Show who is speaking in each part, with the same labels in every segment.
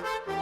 Speaker 1: thank you.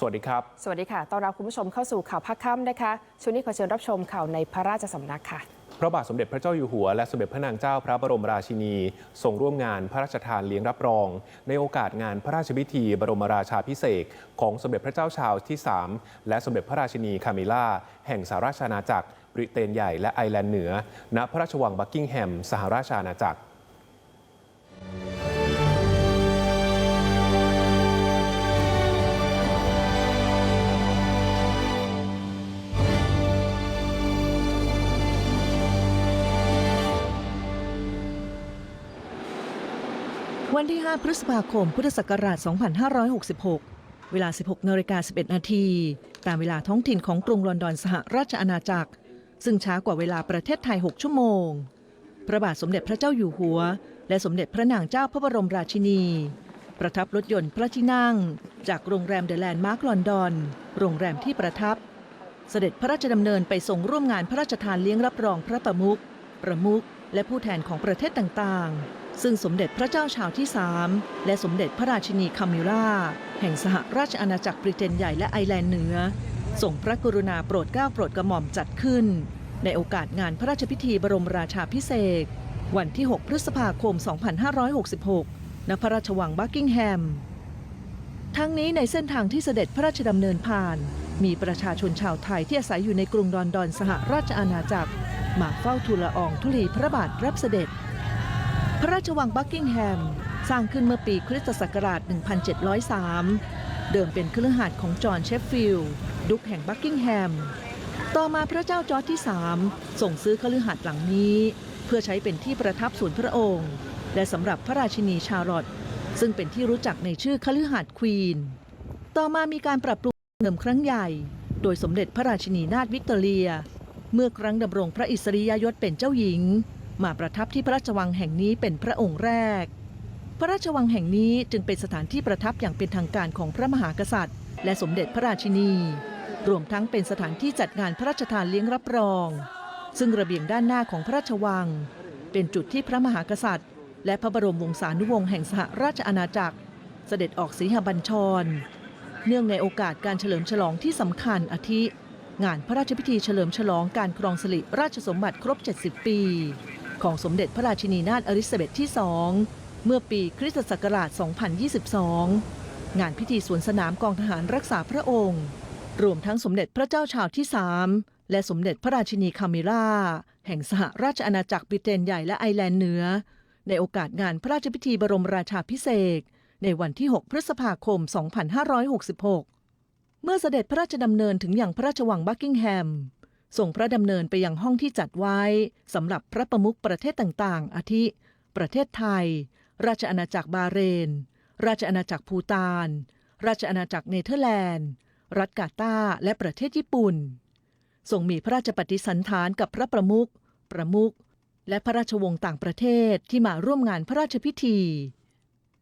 Speaker 1: สวัสดีครับ
Speaker 2: สวัสดีค่ะ ต้อนรับคุณผู้ชมเข้าสู่ข่าวภาคค่ำนะคะ ช่วงนี้ขอเชิญรับชมข่าวในพระราชสำนักค่ะ
Speaker 1: พระบาทสมเด็จพระเจ้าอยู่หัวและสมเด็จพระนางเจ้าพระบรมราชินีทรงร่วมงานพระราชทานเลี้ยงรับรอง ในโอกาสงานพระราชพิธีบรมราชาพิเศษกของสมเด็จพระเจ้าชาวที่ 3 และสมเด็จพระราชินีคามิล่าแห่งสหราชอาณาจักรบริเตนใหญ่และไอร์แลนด์เหนือ ณพระราชวังบักกิงแฮมสหราชอาณาจักร
Speaker 3: วันที่ 5 พฤษภาคม พุทธศักราช 2566 เวลา 16นาฬิกา11 นาที ตามเวลาท้องถิ่นของกรุงลอนดอนสหราชอาณาจักร ซึ่งช้ากว่าเวลาประเทศไทย 6 ชั่วโมง พระบาทสมเด็จพระเจ้าอยู่หัว และสมเด็จพระนางเจ้าพระบรมราชินี ประทับรถยนต์พระที่นั่ง จากโรงแรมเดอะแลนด์มาร์คลอนดอน โรงแรมที่ประทับ เสด็จพระราชดำเนินไปทรงร่วมงานพระราชทานเลี้ยงรับรองพระประมุขประมุขและผู้แทนของประเทศต่างๆ ซึ่งสมเด็จพระเจ้าชาวที่ 3 และสมเด็จพระราชินีคามิล่า แห่งสหราชอาณาจักรบริเตนใหญ่และไอร์แลนด์เหนือส่งพระกรุณาโปรดเกล้าโปรดกระหม่อมจัดขึ้น ในโอกาสงานพระราชพิธีบรมราชาพิเศษวันที่ 6 พฤษภาคม 2566 ณ พระราชวังบักกิงแฮม ทั้งนี้ในเส้นทางที่เสด็จพระราชดำเนินผ่าน มีประชาชนชาวไทยที่อาศัยอยู่ในกรุงลอนดอนสหราชอาณาจักร มาเฝ้าทูลละอองธุลีพระบาทรับเสด็จ ระราชวังบักกิงแฮม สร้างขึ้นเมื่อปีคริสตศักราช 1703 เดิมเป็นคฤหาสน์ของจอห์นเชฟฟิลด์ดุกแห่งบักกิงแฮม ต่อมาพระเจ้าจอร์จที่ 3 ส่งซื้อคฤหาสน์หลังนี้ เพื่อใช้เป็นที่ประทับส่วนพระองค์ และสำหรับพระราชินีชาร์ลอตซึ่งเป็นที่รู้จักในชื่อคฤหาสน์ควีน ต่อมามีการปรับปรุงเติมครั้งใหญ่ โดยสมเด็จพระราชินีนาถวิกตอเรีย เมื่อครั้งดำรงพระอิสริยยศเป็นเจ้าหญิง มาประทับที่พระราชวังแห่งนี้เป็นพระองค์แรก พระราชวังแห่งนี้จึงเป็นสถานที่ประทับอย่างเป็นทางการของพระมหากษัตริย์ และสมเด็จพระราชินี รวมทั้งเป็นสถานที่จัดงานพระราชทานเลี้ยงรับรอง ซึ่งระเบียงด้านหน้าของพระราชวัง เป็นจุดที่พระมหากษัตริย์ และพระบรมวงศานุวงศ์แห่งสหราชอาณาจักร เสด็จออกสีหบัญชร เนื่องในโอกาสการเฉลิมฉลองที่สำคัญอาทิงานพระราชพิธีเฉลิมฉลองการครองสิริราชสมบัติครบ 70 ปี ของสมเด็จพระราชินีนาถอลิซาเบธที่ 2 เมื่อปีคริสตศักราช 2022 งานพิธีสวนสนามกองทหารรักษาพระองค์ รวมทั้งสมเด็จพระเจ้าชาวที่ 3 และสมเด็จพระราชินีคามิล่า แห่งสหราชอาณาจักรบริเตนใหญ่และไอร์แลนด์เหนือ ในโอกาสงานพระราชพิธีบรมราชาพิเศษในวันที่ 6 พฤษภาคม 2566 เมื่อเสด็จพระราชดำเนินถึงอย่างพระราชวังบักกิงแฮม ส่งพระดำเนินไปยังห้องที่จัดไว้สำหรับพระประมุขประเทศต่างๆ อาทิ ประเทศไทย ราชอาณาจักรบาเรน ราชอาณาจักรภูตาน ราชอาณาจักรเนเธอร์แลนด์ รัฐกาตาร์และประเทศญี่ปุ่นทรงมีพระราชปฏิสันถานกับพระประมุข ประมุข และพระราชวงศ์ต่างประเทศที่มาร่วมงานพระราชพิธี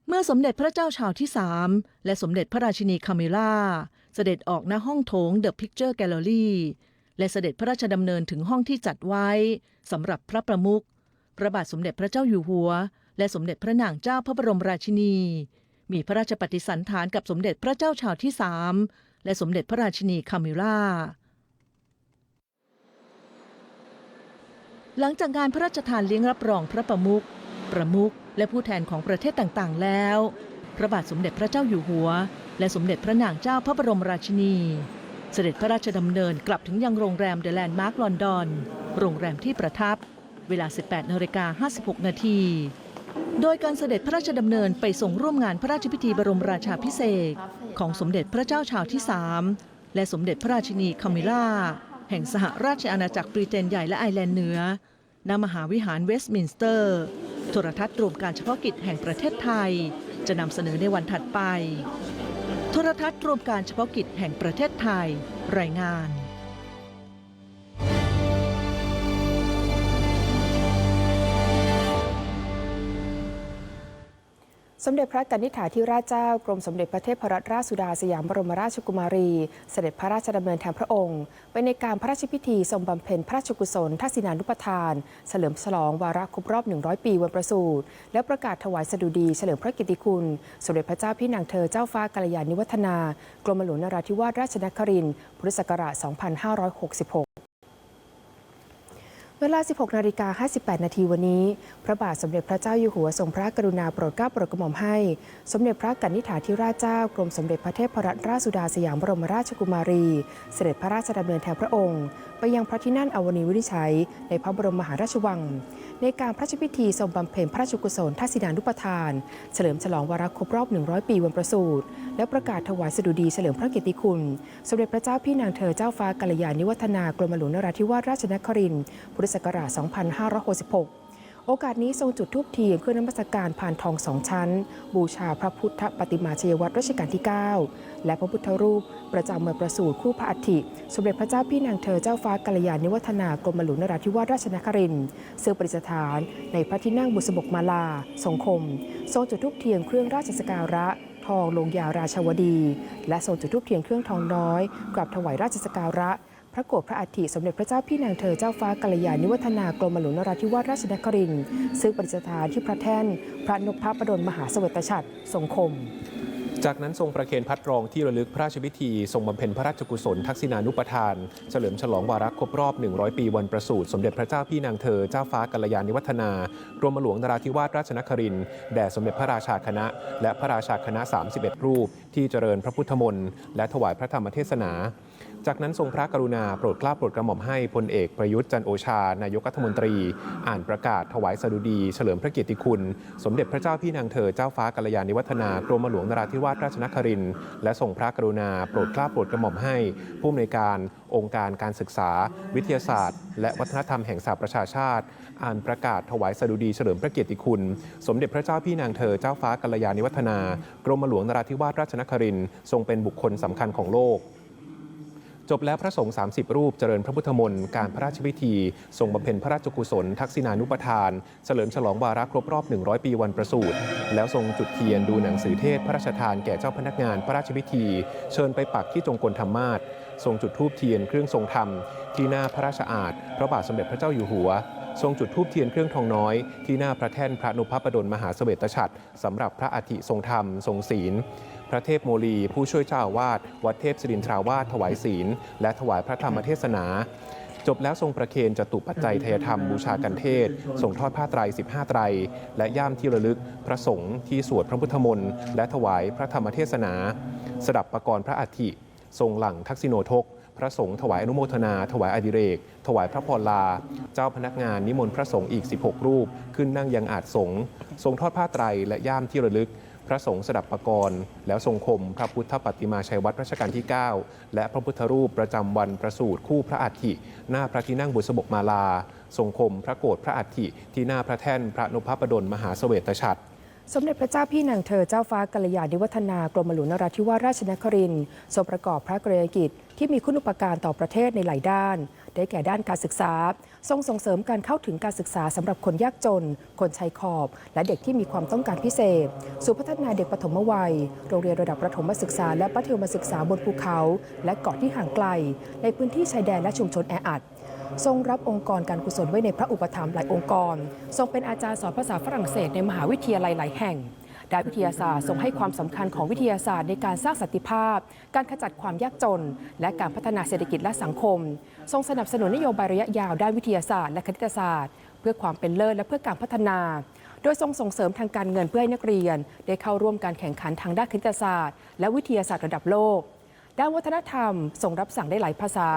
Speaker 3: เมื่อสมเด็จพระเจ้าชาวที่3และสมเด็จพระราชินีคาเมล่า เสด็จออกณห้องโถง The Picture Gallery แล และเสด็จพระราชดำเนินถึงห้องที่จัดไว้สำหรับพระประมุขพระบาทสมเด็จพระเจ้าอยู่หัว และสมเด็จพระนางเจ้าพระบรมราชินี มีพระราชปฏิสันถานกับสมเด็จพระเจ้าชาวที่3และสมเด็จพระราชินีคามิล่า หลังจากงานพระราชทานเลี้ยงรับรองพระประมุขประมุขและผู้แทนของประเทศต่างๆ แล้ว พระบาทสมเด็จพระเจ้าอยู่หัว และสมเด็จพระนางเจ้าพระบรมราชินี เสด็จพระราชดำเนินกลับถึงยังโรงแรมเดอะแลนด์มาร์คลอนดอน โรงแรมที่ประทับ เวลา 18นาฬิกา56 นาที โดยการเสด็จพระราชดำเนินไปส่งร่วมงานพระราชพิธีบรมราชาพิเศษของสมเด็จพระเจ้าชาวที่ 3 และสมเด็จพระราชินีคามิล่า แห่งสหราชอาณาจักรบริเตนใหญ่และไอร์แลนด์เหนือณมหาวิหารเวสต์มินสเตอร์ โทรทัศน์รวมการเฉพาะกิจแห่งประเทศไทย จะนำเสนอในวันถัดไป โทรทัศน์รวมการเฉพาะกิจแห่งประเทศไทย รายงาน
Speaker 2: สมเด็จพระกนิษฐาธิราชเจ้ากรมสมเด็จพระเทพรัตนราชสุดาสยามบรมราชกุมารี เสด็จพระราชดำเนินแทนพระองค์ ไปในการพระราชพิธีทรงบำเพ็ญพระราชกุศลทักษิณานุปทาน เฉลิมฉลองวาระครบรอบ 100 ปีวันประสูติและประกาศถวายสดุดีเฉลิมพระเกียรติคุณ สมเด็จพระเจ้าพี่นางเธอเจ้าฟ้ากัลยาณิวัฒนากรมหลวงนราธิวาสราชนครินทร์พุทธศักราช 2566 เวลา 16 นาฬิกา 58 นาทีวันนี้ พระบาทสมเด็จพระเจ้าอยู่หัวทรงพระกรุณาโปรดเกล้าโปรดกระหม่อมให้ สมเด็จพระกนิษฐาธิราชเจ้ากรมสมเด็จพระเทพรัตนราชสุดาสยามบรมราชกุมารี เสด็จพระราชดำเนินแทนพระองค์ไปยังพระที่นั่งอวนีวิริชัย ในพระบรมมหาราชวัง ในการพระราชพิธีทรงบำเพ็ญพระราชกุศลทักษิณานุปทาน เฉลิมฉลองวาระครบรอบ 100 ปีวันประสูติและประกาศถวายสดุดีเฉลิมพระเกียรติคุณ สมเด็จพระเจ้าพี่นางเธอเจ้าฟ้ากัลยาณิวัฒนากรมหลวงนราธิวาสราชนครินทร์พุทธศักราช 2566 โอกาสนี้ทรงจุดธูปเทียนเครื่องนมัสการผ่านทองสองชั้น บูชาพระพุทธปฏิมาชัยวัตรรัชกาลที่ 9 และพระพุทธรูปประจำเมืองประสูติคู่พระอัฐิ สมเด็จพระเจ้าพี่นางเธอเจ้าฟ้ากัลยาณิวัฒนากรมหลวงนราธิวาสราชนครินทร์ซึ่งประดิษฐานในพระที่นั่งบุษบกมาลาทรงคม ทรงจุดธูปเทียนเครื่องราชสการะทองลงยาราชวดี และทรงจุดธูปเทียนเครื่องทองน้อยกราบถวายราชสการะ พระโกรธพระอัฐิสมเด็จพระเจ้าพี่นางเธอเจ้าฟ้ากัลยาณิวัฒนากรมหลวงนราธิวาสราชนครินทร์ซึ่งประดิษฐานที่พระแท่น พระนพพระประดลมหาเสวตฉัตรทรงคม
Speaker 1: จากนั้นทรงประเคนพัดรองที่ระลึกพระราชพิธี ทรงบำเพ็ญพระราชกุศล ทักษิณานุปทาน เฉลิมฉลองวาระครบรอบ 100 ปีวันประสูติสมเด็จพระเจ้าพี่นางเธอเจ้าฟ้ากัลยาณิวัฒนากรมหลวงนราธิวาสราชนครินทร์แด่สมเด็จพระราชาคณะ และพระราชาคณะ 31 รูป ที่เจริญพระพุทธมนต์และถวายพระธรรมเทศนา จากนั้นทรงพระกรุณาโปรดเกล้าโปรดกระหม่อมให้พลเอกประยุทธ์จันโอชา นายกรัฐมนตรี อ่านประกาศถวายสดุดี เฉลิมพระเกียรติคุณ สมเด็จพระเจ้าพี่นางเธอเจ้าฟ้ากัลยาณิวัฒนากรมหลวงนราธิวาสราชนครินทร์และทรงพระกรุณาโปรดเกล้าโปรดกระหม่อมให้ผู้อำนวยการองค์การการศึกษา วิทยาศาสตร์ และวัฒนธรรมแห่งสหประชาชาติ อ่านประกาศถวายสดุดีเฉลิมพระเกียรติคุณ สมเด็จพระเจ้าพี่นางเธอเจ้าฟ้ากัลยาณิวัฒนากรมหลวงนราธิวาสราชนครินทร์ทรงเป็นบุคคลสำคัญของโลก จบแล้วพระสงฆ์ 30 รูปเจริญพระพุทธมนต์การพระราชพิธี ทรงบำเพ็ญพระราชกุศล ทักษิณานุปทาน เฉลิมฉลองวาระครบรอบ 100 ปีวันประสูติแล้วทรงจุดเทียนดูหนังสือเทศพระราชทานแก่เจ้าพนักงานพระราชพิธี เชิญไปปักที่จงกรธรรมาสทรงจุดธูปเทียนเครื่องทรงธรรม ที่หน้าพระราชอาณพระบาทสมเด็จพระเจ้าอยู่หัว ทรงจุดธูปเทียนเครื่องทองน้อย ที่หน้าพระแท่นพระนุพพระดลมหาเสวตฉัตรสำหรับพระอาทิทรงธรรม ทรงศีล ระเทพโมลี ผู้ช่วยเจ้าอาวาสวัดเทพศิรินทราวาสถวายศีล และถวายพระธรรมเทศนา จบแล้วทรงประเคนจตุปัจจัยทยธรรมบูชากันเทศส่งทอดผ้าไตร 15 ไตร และย่ามที่ระลึกพระสงฆ์ที่สวดพระพุทธมนต์และถวายพระธรรมเทศนา สดับประกรณ์พระอัฐิทรงหลังทักษิโนทกพระสงฆ์ถวายอนุโมทนา ถวายอดิเรก ถวายพระพรลา เจ้าพนักงานนิมนต์พระสงฆ์อีก 16 รูป ขึ้นนั่งยังอาจสงฆ์ทรงทอดผ้าไตรและย่ามที่ระลึก พระสงฆ์สดับปกรณ์แล้วทรงคม พระพุทธปฏิมาชัยวัดรัชกาลที่ 9 และพระพุทธรูปประจำวันประสูติคู่พระอัฐิ หน้าพระที่นั่งบุษบกมาลา ทรงคม พระโกรธพระอัฐิที่หน้าพระแท่นพระนพพระดลมหาเสวตฉัตร
Speaker 2: สมเด็จพระเจ้าพี่นางเธอเจ้าฟ้ากัลยาณิวัฒนากรมหลวงนราธิวาสราชนครินทร์ทรงประกอบพระกรณียกิจที่มีคุณอุปการต่อประเทศในหลายด้าน ได้แก่ด้านการศึกษา ทรงส่งเสริมการเข้าถึงการศึกษาสำหรับคนยากจน คนชายขอบ และเด็กที่มีความต้องการพิเศษ สู่พัฒนาเด็กปฐมวัย โรงเรียนระดับประถมศึกษา และมัธยมศึกษาบนภูเขา และเกาะที่ห่างไกล ในพื้นที่ชายแดนและชุมชนแออัด ทรงรับองค์กรการกุศลไว้ในพระอุปถัมภ์หลายองค์กร ทรงเป็นอาจารย์สอนภาษาฝรั่งเศสในมหาวิทยาลัยหลายแห่งด้านวิทยาศาสตร์ทรงให้ความสำคัญของวิทยาศาสตร์ในการสร้างสันติภาพ การขจัดความยากจน และการพัฒนาเศรษฐกิจและสังคม ทรงสนับสนุนนโยบายระยะยาวด้านวิทยาศาสตร์และคณิตศาสตร์ เพื่อความเป็นเลิศและเพื่อการพัฒนา โดยทรงส่งเสริมทางการเงินเพื่อให้นักเรียน ได้เข้าร่วมการแข่งขันทางด้านคณิตศาสตร์ และวิทยาศาสตร์ระดับโลก ด้านวัฒนธรรมทรงรับสั่งได้หลายภาษา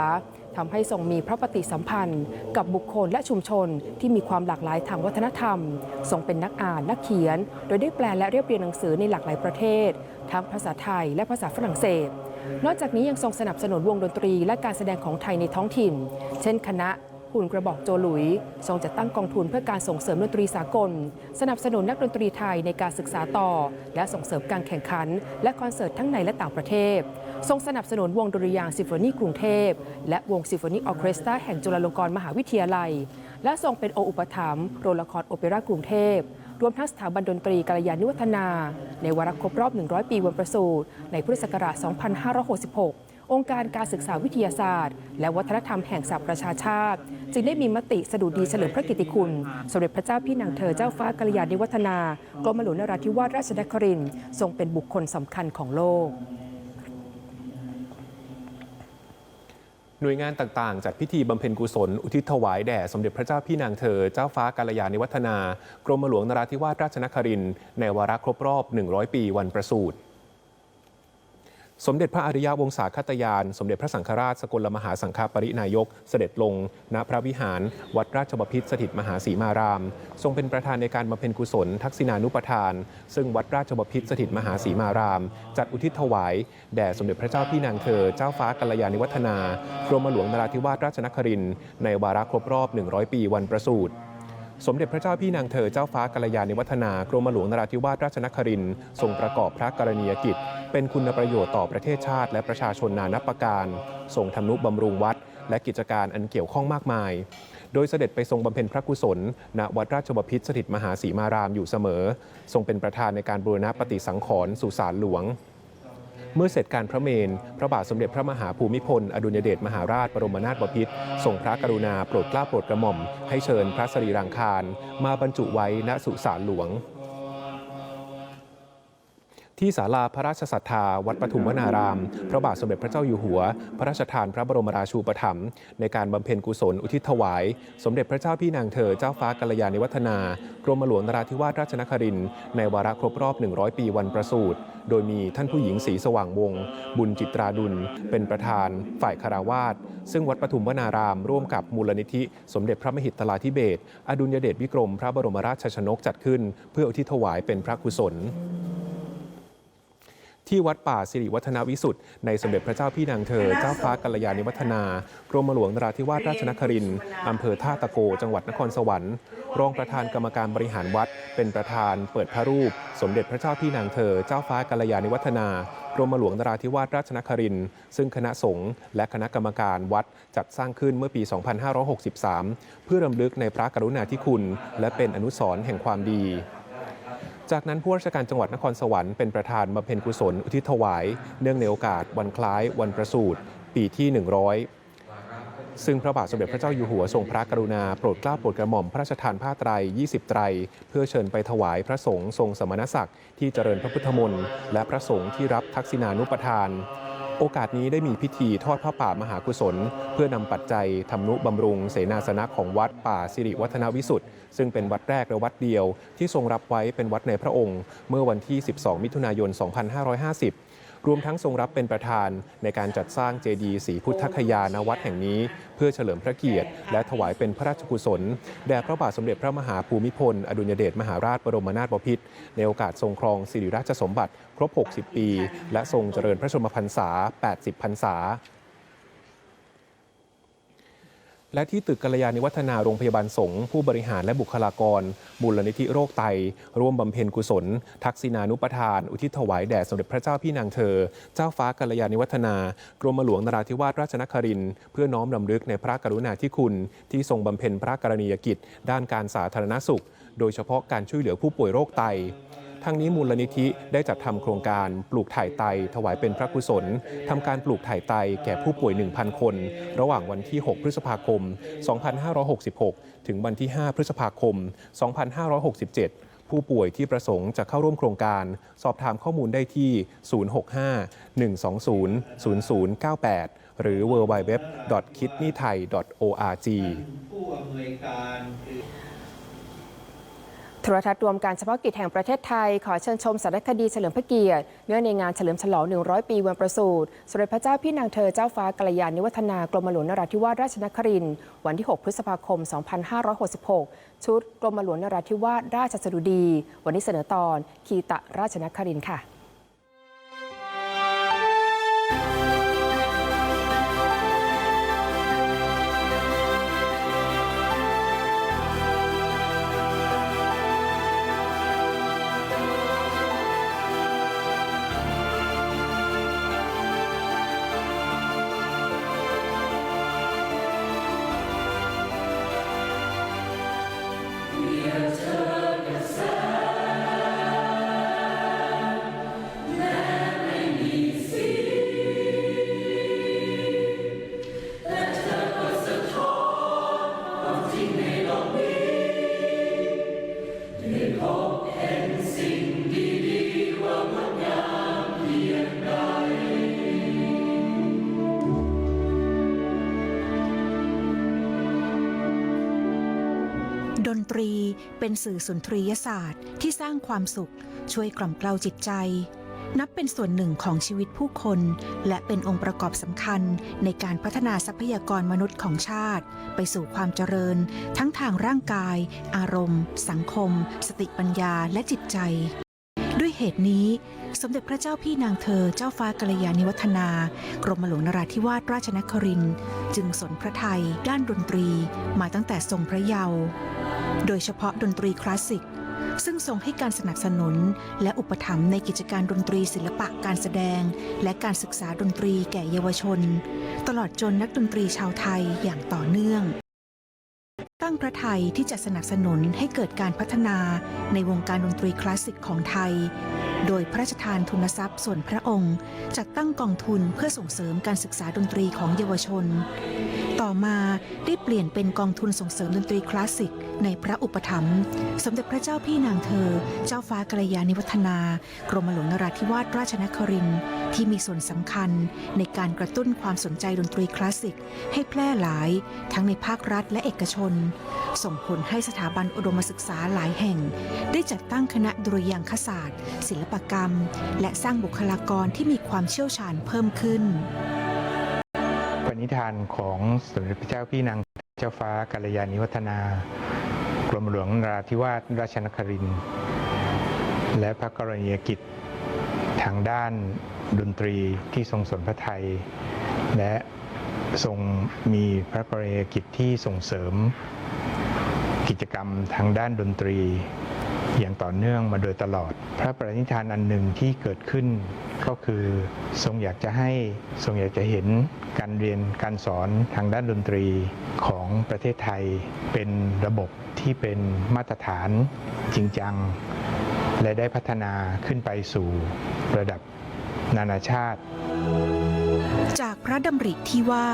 Speaker 2: ทำให้ทรงมีพระปฏิสัมพันธ์ กับบุคคลและชุมชนที่มีความหลากหลายทางวัฒนธรรม ทรงเป็นนักอ่านนักเขียน โดยได้แปลและเรียบเรียงหนังสือในหลากหลายประเทศ ทั้งภาษาไทยและภาษาฝรั่งเศส นอกจากนี้ยังทรงสนับสนุนวงดนตรีและการแสดงของไทยในท้องถิ่น เช่น คณะหุ่นกระบอกโจหลุย ทรงจัดตั้งกองทุนเพื่อการส่งเสริมดนตรีสากล สนับสนุนนักดนตรีไทยในการศึกษาต่อ และส่งเสริมการแข่งขัน และคอนเสิร์ตทั้งในและต่างประเทศ ทรงสนับสนุนวงดุริยางซิมโฟนีกรุงเทพ และวงซิมโฟนีออเคสตราแห่งจุฬาลงกรณ์มหาวิทยาลัย และทรงเป็นโออุปถัมภ์โรงละครโอเปร่ากรุงเทพ รวมทั้งสถาบันดนตรีกัลยาณิวัฒนา ในวาระครบรอบ 100 ปีวันประสูติในพุทธศักราช 2566องค์การการศึกษาวิทยาศาสตร์ และวัฒนธรรมแห่งสหประชาชาติ จึงได้มีมติสดุดีเฉลิมพระเกียรติคุณ สมเด็จพระเจ้าพี่นางเธอเจ้าฟ้ากัลยาณิวัฒนากรมหลวงนราธิวาสราชนครินทร์ทรงเป็นบุคคลสำคัญของโลก
Speaker 1: หน่วยงานต่างๆ จัดพิธีบำเพ็ญกุศล อุทิศถวายแด่สมเด็จพระเจ้าพี่นางเธอ เจ้าฟ้ากาลยานิวัฒนา กรมหลวงนราธิวาสราชนครินในวาระครบรอบ 100 ปีวันประสูติ สมเด็จพระอริยวงศาคตยาน สมเด็จพระสังฆราชสกลมหาสังฆปรินายก เสด็จลง ณพระวิหาร วัดราชบพิตรสถิตมหาสีมาราม ทรงเป็นประธานในการบำเพ็ญกุศล ทักษิณานุปทาน ซึ่งวัดราชบพิตรสถิตมหาสีมาราม จัดอุทิศถวายแด่สมเด็จพระเจ้าพี่นางเธอ เจ้าฟ้ากัลยาณิวัฒนากรมหลวงนราธิวาสราชนครินในวาระครบรอบ 100 ปีวันประสูติ สมเด็จพระเจ้าพี่นางเธอเจ้าฟ้ากัลยาณิวัฒนากรมหลวงนราธิวาสราชนครินทรงประกอบพระกรณียกิจ เป็นคุณประโยชน์ต่อประเทศชาติ และประชาชนนานับประการทรงทำนุบำรุงวัด และกิจการอันเกี่ยวข้องมากมาย โดยเสด็จไปทรงบำเพ็ญพระกุศล ณวัดราชบพิตรสถิตมหาสีมารามอยู่เสมอ ทรงเป็นประธานในการบูรณะปฏิสังขรณ์สุสานหลวง เมื่อเสร็จการพระเมน พระบาทสมเด็จพระมหาภูมิพล อดุลยเดชมหาราชบรมนาถบพิตรทรงพระกรุณาโปรดเกล้าโปรดกระหม่อม ให้เชิญพระสรีรังคาร มาบรรจุไว้ณสุสานหลวง ที่ศาลาพระราชศรัทธาวัดปทุมวนาราม พระบาทสมเด็จพระเจ้าอยู่หัว พระราชทานพระบรมราชูปถัมภ์ในการบำเพ็ญกุศลอุทิศถวาย สมเด็จพระเจ้าพี่นางเธอเจ้าฟ้ากัลยาณิวัฒนากรมหลวงนราธิวาสราชนครินทร์ในวาระครบรอบ 100 ปีวันประสูติโดยมีท่านผู้หญิงสีสว่างวงศ์บุญจิตราดุล เป็นประธาน ฝ่ายคาราวาสซึ่งวัดปทุมวนาราม ร่วมกับมูลนิธิ สมเด็จพระมหิตลาธิเบศอดุลยเดชวิกรม พระบรมราชชนกจัดขึ้น เพื่ออุทิศถวายเป็นพระกุศล ที่วัดป่าสิริวัฒนวิสุทธิ์ในสมเด็จพระเจ้าพี่นางเธอ เจ้าฟ้ากัลยาณิวัฒนากรมหลวงนราธิวาสราชนครินทร์อำเภอท่าตะโก จังหวัดนครสวรรค์ รองประธานกรรมการบริหารวัด เป็นประธานเปิดพระรูป สมเด็จพระเจ้าพี่นางเธอ เจ้าฟ้ากัลยาณิวัฒนากรมหลวงนราธิวาสราชนครินทร์ซึ่งคณะสงฆ์และคณะกรรมการวัดจัดสร้างขึ้นเมื่อปี 2563 เพื่อรำลึกในพระกรุณาธิคุณ และเป็นอนุสรณ์แห่งความดี จากนั้นผู้ราชการจังหวัดนครสวรรค์เป็นประธานบำเพ็ญกุศลอุทิศถวาย เนื่องในโอกาสวันคล้ายวันประสูติปีที่ 100 ซึ่งพระบาทสมเด็จพระเจ้าอยู่หัวทรงพระกรุณาโปรดเกล้าโปรดกระหม่อมพระราชทานผ้าไตร 20 ไตร เพื่อเชิญไปถวายพระสงฆ์ทรงสมณศักดิ์ที่เจริญพระพุทธมนต์และพระสงฆ์ที่รับทักษิณานุปทาน โอกาสนี้ได้มีพิธีทอดผ้าป่ามหากุศล เพื่อนำปัจจัยทำนุบำรุงเสนาสนะของวัดป่าสิริวัฒนวิสุทธิ์ซึ่งเป็นวัดแรกและวัดเดียว ที่ทรงรับไว้เป็นวัดในพระองค์ เมื่อวันที่ 12 มิถุนายน 2550 รวมทั้งทรงรับเป็นประธานในการจัดสร้างเจดีย์ศรีพุทธคยานวัดแห่งนี้ เพื่อเฉลิมพระเกียรติ และถวายเป็นพระราชกุศลแด่พระบาทสมเด็จพระมหาภูมิพล อดุลยเดชมหาราชบรมนาถบพิตรในโอกาสทรงครองสิริราชสมบัติ ครบ 60 ปี และทรงเจริญพระชนมพรรษา 80 พรรษา และที่ตึกกัลยาณิวัฒนาโรงพยาบาลสงฆ์ผู้บริหารและบุคลากรมูลนิธิโรคไต ร่วมบำเพ็ญกุศล ทักษิณานุปทาน อุทิศถวายแด่สมเด็จพระเจ้าพี่นางเธอ เจ้าฟ้ากัลยาณิวัฒนากรมหลวงนราธิวาสราชนครินเพื่อน้อมรำลึกในพระกรุณาธิคุณ ที่ทรงบำเพ็ญพระกรณียกิจ ด้านการสาธารณสุข โดยเฉพาะการช่วยเหลือผู้ป่วยโรคไต ทั้งนี้มูลนิธิได้จัดทำโครงการปลูกถ่ายไต ถวายเป็นพระกุศลทำการปลูกถ่ายไตแก่ผู้ป่วย 1,000 คน ระหว่างวันที่ 6 พฤษภาคม 2566 ถึงวันที่ 5 พฤษภาคม 2567ผู้ป่วยที่ประสงค์จะเข้าร่วมโครงการ สอบถามข้อมูลได้ที่ 065 120 0098 หรือ www.kidneythai.org
Speaker 4: ผู้อำนวยการคือ
Speaker 2: โทรทัศน์รวมการเฉพาะกิจแห่งประเทศไทย ขอเชิญชมสารคดีเฉลิมพระเกียรติเนื่องในงานเฉลิมฉลอง 100 ปีวันประสูติสมเด็จพระเจ้าพี่นางเธอเจ้าฟ้ากัลยาณิวัฒนากรมหลวงนราธิวาสราชนครินทร์วันที่ 6 พฤษภาคม 2566 ชุดกรมหลวงนราธิวาสราชสดุดี วันนี้เสนอตอนคีตะราชนครินทร์ค่ะ
Speaker 4: รี เป็นสื่อสุนทรียศาสตร์ที่สร้างความสุข ช่วยกล่อมเกลาจิตใจ นับเป็นส่วนหนึ่งของชีวิตผู้คน และเป็นองค์ประกอบสำคัญในการพัฒนาทรัพยากรมนุษย์ของชาติ ไปสู่ความเจริญ ทั้งทางร่างกาย อารมณ์ สังคม สติปัญญาและจิตใจด้วยเหตุนี้ สมเด็จพระเจ้าพี่นางเธอเจ้าฟ้ากัลยาณิวัฒนา กรมหลวงนราธิวาสราชนครินทร์จึงสนพระไทยด้านดนตรีมาตั้งแต่ทรงพระเยาว์ โดยเฉพาะดนตรีคลาสสิก ซึ่งทรงให้การสนับสนุน และอุปถัมภ์ในกิจการดนตรีศิลปะการแสดง และการศึกษาดนตรีแก่เยาวชน ตลอดจนนักดนตรีชาวไทยอย่างต่อเนื่อง ตั้งพระไทยที่จะสนับสนุนให้เกิดการพัฒนาในวงการดนตรีคลาสสิกของไทย โดยพระราชทานทุนทรัพย์ส่วนพระองค์จัดตั้งกองทุนเพื่อส่งเสริมการศึกษาดนตรีของเยาวชน ต่อมาได้เปลี่ยนเป็นกองทุนส่งเสริมดนตรีคลาสสิกในพระอุปถัมภ์สมเด็จพระเจ้าพี่นางเธอ เจ้าฟ้ากัลยาณิวัฒนา กรมหลวงนราธิวาสราชนครินที่มีส่วนสำคัญในการกระตุ้นความสนใจดนตรีคลาสสิก ให้แพร่หลาย ทั้งในภาครัฐและเอกชน ส่งผลให้สถาบันอุดมศึกษาหลายแห่ง ได้จัดตั้งคณะดุริยางคศาสตร์ ศิลปกรรม และสร้างบุคลากรที่มีความเชี่ยวชาญเพิ่มขึ้น
Speaker 5: ปณิธานของสมเด็จพระเจ้าพี่นางเจ้าฟ้ากัลยาณิวัฒนากรมหลวงนราธิวาสราชนคริน และพระกรณียกิจทางด้านดนตรีที่ทรงสนพระไทย และทรงมีพระกรณียกิจที่ส่งเสริมกิจกรรมทางด้านดนตรี อย่างต่อเนื่องมาโดยตลอด พระปณิธานอันหนึ่งที่เกิดขึ้น ก็คือทรงอยากจะให้ทรงอยากจะเห็นการเรียนการสอนทางด้านดนตรีของประเทศไทยเป็นระบบที่เป็นมาตรฐานจริงจัง และได้พัฒนาขึ้นไปสู่ระดับนานาชาติ
Speaker 4: ระดำริที่ว่า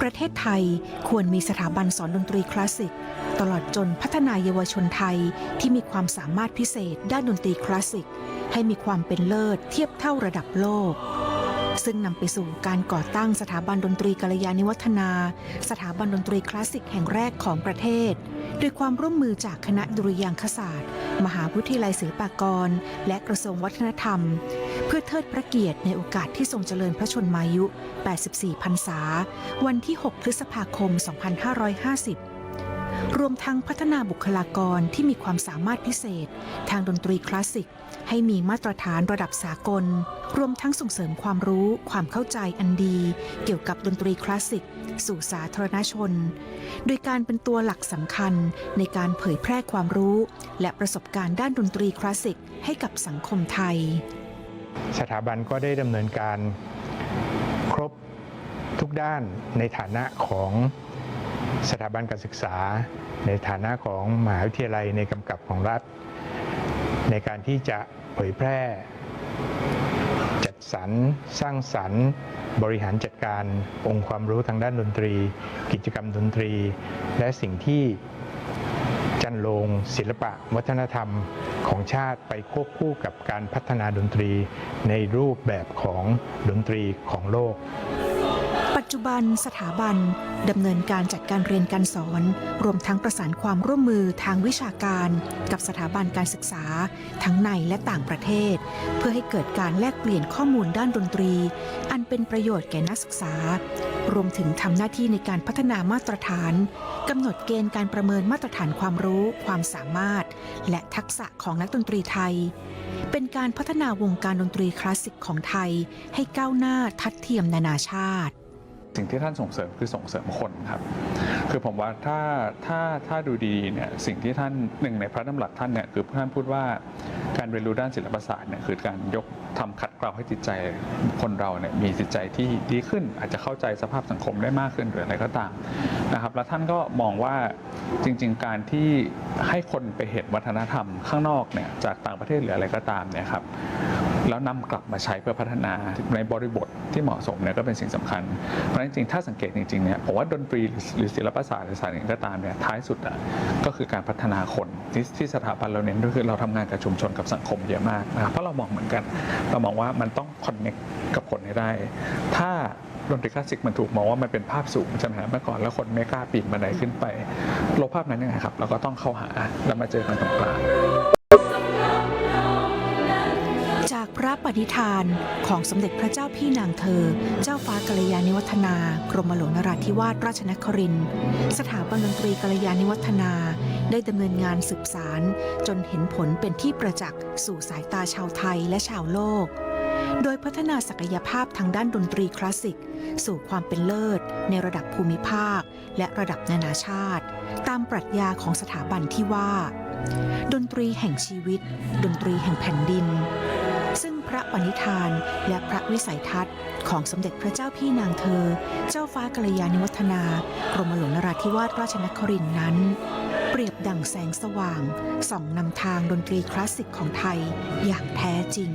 Speaker 4: ประเทศไทยควรมีสถาบันสอนดนตรีคลาสสิก ตลอดจนพัฒนายเยาวชนไทยที่มีความสามารถพิเศษด้านดนตรีคลาสสิก ให้มีความเป็นเลิศเทียบเท่าระดับโลก ซึ่งนำไปสู่การก่อตั้งสถาบันดนตรีกัลยาณิวัฒนา สถาบันดนตรีคลาสสิกแห่งแรกของประเทศโดยความร่วมมือจากคณะดุริยางคศาสตร์ มหาวิทยาลัยศิลปากร และกระทรวงวัฒนธรรม เพื่อเทิดพระเกียรติในโอกาสที่ทรงเจริญพระชนมายุ 84 พรรษา วันที่ 6 พฤษภาคม 2550 รวมทั้งพัฒนาบุคลากรที่มีความสามารถพิเศษ ทางดนตรีคลาสสิก ให้มีมาตรฐานระดับสากล รวมทั้งส่งเสริมความรู้ความเข้าใจอันดี เกี่ยวกับดนตรีคลาสสิก สู่สาธารณชน โดยการเป็นตัวหลักสำคัญในการเผยแพร่ความรู้ และประสบการณ์ด้านดนตรีคลาสสิกให้กับสังคมไทย
Speaker 5: สถาบันก็ได้ดำเนินการครบทุกด้านในฐานะของสถาบันการศึกษา ในฐานะของมหาวิทยาลัยในกำกับของรัฐ ในการที่จะเผยแพร่ จัดสรรสร้างสรรค์บริหารจัดการองค์ความรู้ทางด้านดนตรี กิจกรรมดนตรี และสิ่งที่จันลงศิลปะ วัฒนธรรม ของชาติไปควบคู่กับการพัฒนาดนตรีในรูปแบบของดนตรีของโลก
Speaker 4: ปัจจุบันสถาบันดำเนินการจัดการเรียนการสอน รวมทั้งประสานความร่วมมือทางวิชาการ กับสถาบันการศึกษา ทั้งในและต่างประเทศ เพื่อให้เกิดการแลกเปลี่ยนข้อมูลด้านดนตรี อันเป็นประโยชน์แก่นักศึกษา รวมถึงทำหน้าที่ในการพัฒนามาตรฐานกำหนดเกณฑ์การประเมินมาตรฐานความรู้ ความสามารถ และทักษะของนักดนตรีไทย เป็นการพัฒนาวงการดนตรีคลาสสิกของไทย ให้ก้าวหน้าทัดเทียมนานาชาติ
Speaker 6: สิ่งที่ท่านส่งเสริมคือส่งเสริมคนครับ คือผมว่าถ้าถ้าถ้าดูดีเนี่ยสิ่งที่ท่านหนึ่งในพระดำรัสท่านเนี่ยคือท่านพูดว่าการเรียนรู้ด้านศิลปศาสตร์เนี่ยคือการยกทำขัดเกลาให้จิตใจคนเราเนี่ยมีจิตใจที่ดีขึ้น อาจจะเข้าใจสภาพสังคมได้มากขึ้นหรืออะไรก็ตามนะครับ แล้วท่านก็มองว่าจริง ๆ การที่ให้คนไปเห็นวัฒนธรรมข้างนอกเนี่ยจากต่างประเทศหรืออะไรก็ตามเนี่ยครับ แล้วนำกลับมาใช้เพื่อพัฒนาในบริบทที่เหมาะสมเนี่ยก็เป็นสิ่งสำคัญ เพราะฉะนั้นจริงๆถ้าสังเกตจริงๆเนี่ยผมว่าดนตรีหรือศิลปศาสตร์หรือศาสตร์อื่นก็ตามเนี่ยท้ายสุดอะก็คือการพัฒนาคนที่ที่สถาบันเราเน้นก็คือเราทำงานกับชุมชนกับสังคมเยอะมากนะเพราะเรามองเหมือนกัน เรามองว่ามันต้องคอนเน็กกับคนให้ได้ ถ้าดนตรีคลาสสิกมันถูกมองว่ามันเป็นภาพสูงใช่ไหมเมื่อก่อนแล้วคนไม่กล้าปีนบันไดขึ้นไปลกภาพนั้นยังไงครับ เราก็ต้องเข้าหาแล้วมาเจอกันตรงกลาง
Speaker 4: ระปฏิธานของสมเด็จพระเจ้าพี่นางเธอ เจ้าฟ้ากัลยาณิวัฒนากรมหลวงนราธิวาสราชนคริน สถาบันดนตรีกัลยาณิวัฒนา ได้ดำเนินงานสืบสาร จนเห็นผลเป็นที่ประจักษ์สู่สายตาชาวไทยและชาวโลก โดยพัฒนาศักยภาพทางด้านดนตรีคลาสสิก สู่ความเป็นเลิศ ในระดับภูมิภาค และระดับนานาชาติ ตามปรัชญาของสถาบันที่ว่า ดนตรีแห่งชีวิต ดนตรีแห่งแผ่นดิน ระปณิธาน และพระวิสัยทัศน์ ของสมเด็จพระเจ้าพี่นางเธอ เจ้าฟ้ากัลยาณิวัฒนากรมหลวงนราธิวาสราชนครินทร์นั้น เปรียบดั่งแสงสว่างส่องนำทางดนตรีคลาสสิกของไทยอย่างแท้จริง